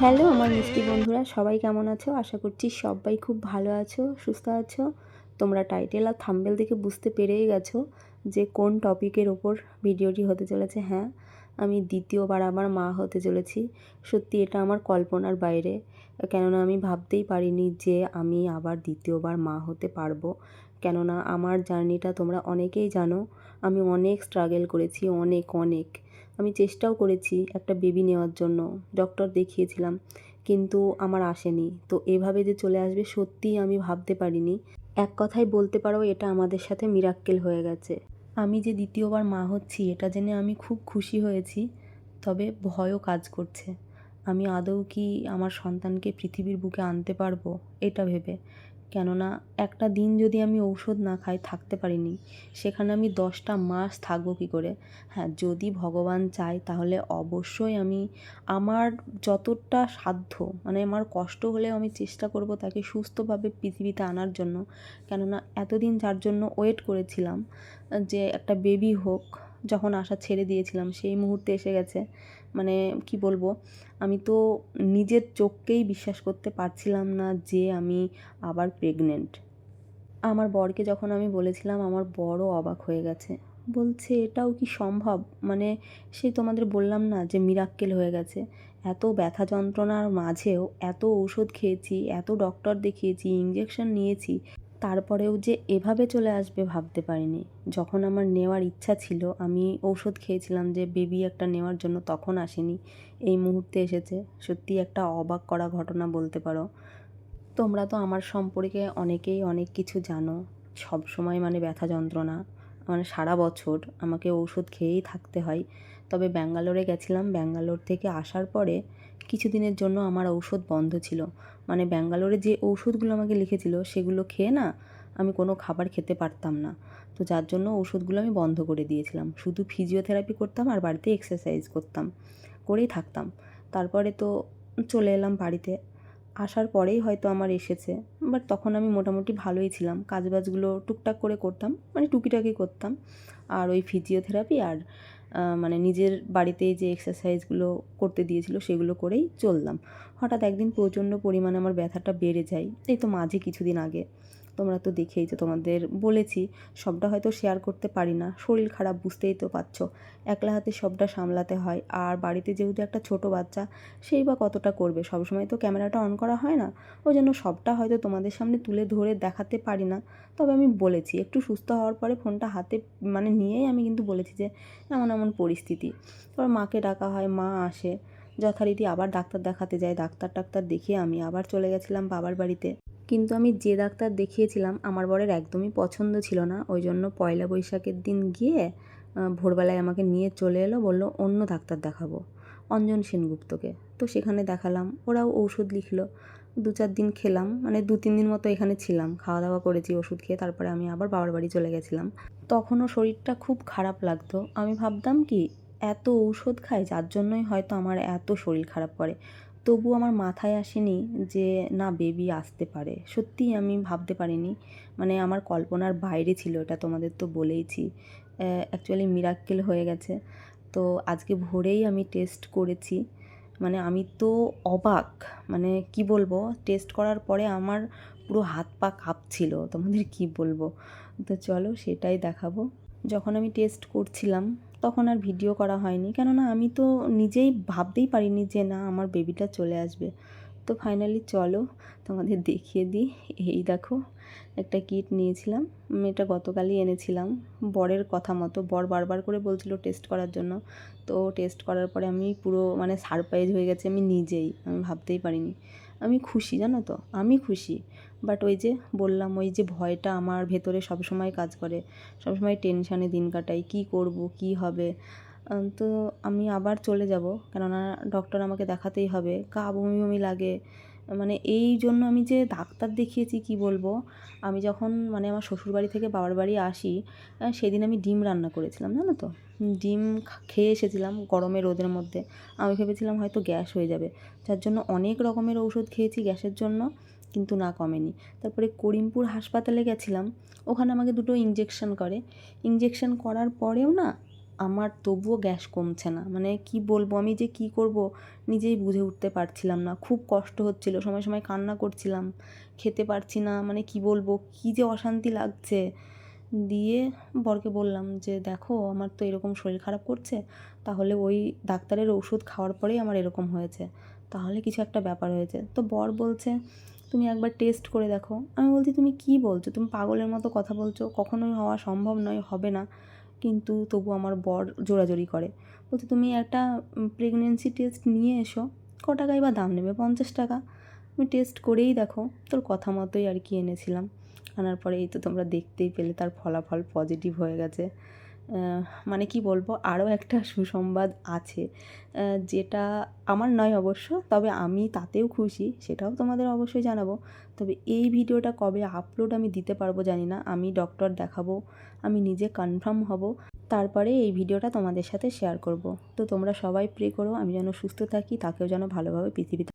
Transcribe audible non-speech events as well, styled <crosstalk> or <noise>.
Hello আমার মিষ্টি বন্ধুরা সবাই কেমন আছো? আশা করছি সবাই খুব ভালো আছো সুস্থ আছো। তোমরা টাইটেল আর থাম্বেল দেখে বুঝতে পেরেই গেছো যে কোন টপিকের ওপর ভিডিওটি হতে চলেছে। হ্যাঁ আমি দ্বিতীয়বার আমার মা হতে চলেছি। সত্যি এটা আমার কল্পনার বাইরে। কেননা আমি ভাবতেই পারিনি যে আমি আবার দ্বিতীয়বার মা হতে পারব। কেননা আমার জার্নিটা তোমরা অনেকেই জানো, আমি অনেক স্ট্রাগেল করেছি, অনেক অনেক। আমি চেষ্টাও করেছি একটা বেবি নেওয়ার জন্য ডক্টর দেখিয়েছিলাম, কিন্তু আমার আসেনি। তো এভাবে যে চলে আসবে সত্যিই আমি ভাবতে পারিনি। এক কথায় বলতে পারো এটা আমাদের সাথে মিরাক্কেল হয়ে গেছে। আমি যে দ্বিতীয়বার মা হচ্ছি, এটা জেনে আমি খুব খুশি হয়েছি, তবে ভয়ও কাজ করছে। আমি আদৌ কি আমার সন্তানকে পৃথিবীর বুকে আনতে পারব? এটা ভেবে। কেননা একটা দিন যদি আমি ঔষধ না খাই, থাকতে পারিনি, সেখানে আমি দশটা মাস থাকব কী করে? হ্যাঁ যদি ভগবান চায়, তাহলে অবশ্যই আমি আমার যতটা সাধ্য মানে আমার কষ্ট হলেও আমি চেষ্টা করব তাকে সুস্থভাবে পৃথিবীতে আনার জন্য। কেননা এতদিন যার জন্য ওয়েট করেছিলাম, যে একটা বেবি হোক, যখন আশা ছেড়ে দিয়েছিলাম, সেই মুহূর্তে এসে গেছে। মানে কি বলব? আমি তো নিজের চোখকেই বিশ্বাস করতে পারছিলাম না যে আমি আবার প্রেগনেন্ট আমার বরকে যখন আমি বলেছিলাম, আমার বড় অবাক হয়ে গেছে। বলছে, এটাও কি সম্ভব? মানে সেই তোমাদের বললাম না যে মিরাক্কেল হয়ে গেছে। এত ব্যথা যন্ত্রণার মাঝেও এত ঔষধ খেয়েছি, এত ডক্টর দেখিয়েছি ইঞ্জেকশন নিয়েছি। তারপরেও যে এভাবে চলে আসবে ভাবতে পারিনি। যখন আমার নেওয়ার ইচ্ছা ছিল, আমি ঔষধ খেয়েছিলাম যে বেবি একটা নেওয়ার জন্য তখন আসেনি। এই মুহূর্তে এসেছে। সত্যি একটা অবাক করা ঘটনা বলতে পারো। তোমরা তো আমার সম্পর্কে অনেকেই অনেক কিছু জানো। সব সময় মানে ব্যথা যন্ত্রণা। মানে সারা বছর আমাকে ঔষধ খেয়েই থাকতে হয়। তবে ব্যাঙ্গালোরে গেছিলাম। ব্যাঙ্গালোর থেকে আসার পরে কিছুদিনের জন্য আমার ঔষধ বন্ধ ছিল। মানে ব্যাঙ্গালোরে যে ঔষধগুলো আমাকে লিখেছিল সেগুলো খেয়ে না আমি কোনো খাবার খেতে পারতাম না। তো যার জন্য ওষুধগুলো আমি বন্ধ করে দিয়েছিলাম। শুধু ফিজিওথেরাপি করতাম আর বাড়িতে এক্সারসাইজ করতাম, করেই থাকতাম। তারপরে তো চলে এলাম বাড়িতে। আসার পরেই হয়তো আমার এসেছে। বাট তখন আমি মোটামুটি ভালোই ছিলাম। কাজবাজগুলো টুকটাক করে করতাম মানে টুকিটাকি করতাম। আর ওই ফিজিওথেরাপি আর মানে নিজের বাড়িতেই যে এক্সারসাইজগুলো করতে দিয়েছিল সেগুলো করেই চললাম। হঠাৎ একদিন প্রচণ্ড পরিমাণে আমার ব্যথাটা বেড়ে যায়। এই তো মাঝে কিছুদিন আগে। তোমরা তো দেখেই যে তোমাদের বলেছি, সবটা হয়তো শেয়ার করতে পারি না। শরীর খারাপ, বুঝতেই তো পারছ। একলা হাতে সবটা সামলাতে হয়। আর বাড়িতে যেহেতু একটা ছোট বাচ্চা, সেই বা কতটা করবে? সবসময় তো ক্যামেরাটা অন করা হয় না। ওই জন্য সবটা হয়তো তোমাদের সামনে তুলে ধরে দেখাতে পারি না। তবে আমি বলেছি, একটু সুস্থ হওয়ার পরে ফোনটা হাতে মানে নিয়েই আমি কিন্তু বলেছি যে, এমন এমন পরিস্থিতি। তারপর মাকে ডাকা হয়, মা আসে। যথারীতি আবার ডাক্তার দেখাতে যাই ডাক্তার টাক্তার দেখিয়ে আমি আবার চলে গেছিলাম বাবার বাড়িতে। কিন্তু আমি যে ডাক্তার দেখিয়েছিলাম, আমার বরের একদমই পছন্দ ছিল না। ওই জন্য পয়লা বৈশাখের দিন গিয়ে ভোরবেলায় আমাকে নিয়ে চলে এলো, বলল, অন্য ডাক্তার দেখাবো, অঞ্জন সেনগুপ্তকে। তো সেখানে দেখালাম, ওরাও ঔষধ লিখলো। দু চার দিন খেলাম মানে দু তিন দিন মতো এখানে ছিলাম খাওয়া দাওয়া করেছি, ওষুধ খেয়ে তারপরে আমি আবার বাবার বাড়ি চলে গেছিলাম। তখনও শরীরটা খুব খারাপ লাগতো। আমি ভাবতাম কি, এত ঔষধ খাই, যার জন্যই হয়তো আমার এত শরীর খারাপ করে। তবু আমার মাথায় আসেনি যে, না বেবি আসতে পারে। সত্যিই আমি ভাবতে পারিনি। মানে আমার কল্পনার বাইরে ছিল, এটা তোমাদের তো বলেইছি। অ্যাকচুয়ালি মিরাক্কেল হয়ে গেছে। তো আজকে ভোরেই আমি টেস্ট করেছি। মানে আমি তো অবাক। মানে কি বলব? টেস্ট করার পরে আমার পুরো হাত পা কাঁপছিল। তোমাদের কি বলব? তো চলো সেটাই দেখাবো। যখন আমি টেস্ট করছিলাম তখন আর ভিডিও করা হয়নি। কেননা আমি তো নিজেই ভাবতেই পারিনি যে না, আমার বেবিটা চলে আসবে। তো ফাইনালি চলো, তোমাদের দেখিয়ে দিই। এই দেখো, একটা কিট নিয়েছিলাম। আমি এটা গতকালই এনেছিলাম। বরের কথা মতো। বর বারবার করে বলছিল টেস্ট করার জন্য। তো টেস্ট করার পরে আমি পুরো মানে সারপ্রাইজ হয়ে গেছে আমি নিজেই। আমি ভাবতেই পারিনি। আমি খুশি, জানো তো? আমি খুশি। বাট ওই যে বললাম, ওই যে ভয়টা আমার ভেতরে সবসময় কাজ করে। সবসময় টেনশানে দিন কাটাই, কী করব, কী হবে? তো আমি আবার চলে যাব। কেননা ডক্টর আমাকে দেখাতেই হবে। কা বমি বমি লাগে। মানে এই জন্য আমি যে ডাক্তার দেখিয়েছি কি বলব, আমি যখন মানে আমার শ্বশুরবাড়ি থেকে বাবার বাড়ি আসি সেদিন আমি ডিম রান্না করেছিলাম, জানো তো? ডিম খেয়ে এসেছিলাম গরমে রোদের মধ্যে। আমি ভেবেছিলাম হয়তো গ্যাস হয়ে যাবে। যার জন্য অনেক রকমের ঔষধ খেয়েছি গ্যাসের জন্য, কিন্তু না কমেনি। তারপরে করিমপুর হাসপাতালে গেছিলাম, ওখানে আমাকে দুটো ইঞ্জেকশন করে। ইঞ্জেকশন করার পরেও না আমার তবুও গ্যাস কমছে না। মানে কি বলব, আমি যে কি করব নিজেই বুঝে উঠতে পারছিলাম না। খুব কষ্ট হচ্ছিল, সময় সময় কান্না করছিলাম, খেতে পারছি না। মানে কি বলব, কি যে অশান্তি লাগছে। দিয়ে বরকে বললাম যে, দেখো, আমার তো এরকম শরীর খারাপ করছে, তাহলে ওই ডাক্তারের ওষুধ খাওয়ার পরেই আমার এরকম হয়েছে। তাহলে কিছু একটা ব্যাপার হয়েছে। তো বর বলছে, তুমি একবার টেস্ট করে দেখো। আমি বলছি, তুমি কি বলছো? তুমি পাগলের মতো কথা বলছো। কখনোই হওয়া সম্ভব নয়, হবে না। কিন্তু তবু আমার বর জোরাজোরি করে। বলছে, তুমি একটা প্রেগনেন্সি টেস্ট নিয়ে এসো। ক টাকায় বা দাম নেবে? পঞ্চাশ টাকা। তুমি টেস্ট করেই দেখো। তোর কথা মতোই আর কি এনেছিলাম। আনার পরে এই তো তোমরা দেখতেই পেলে, তার ফলাফল পজিটিভ হয়ে গেছে। মানে কি বলব, আরও একটা <laughs> সুসংবাদ আছে যেটা আমার নয় অবশ্য, তবে আমি তাতেও খুশি, সেটাও তোমাদের অবশ্যই জানাব। তবে এই ভিডিওটা কবে আপলোড আমি দিতে পারব জানি না, আমি ডক্টর দেখাবো, আমি নিজে কনফার্ম হব, তারপরে এই ভিডিওটা তোমাদের সাথে শেয়ার করব। তো তোমরা সবাই প্রে করো, আমি যেন সুস্থ থাকি, তাকেও যেন ভালোভাবে পৃথিবীতে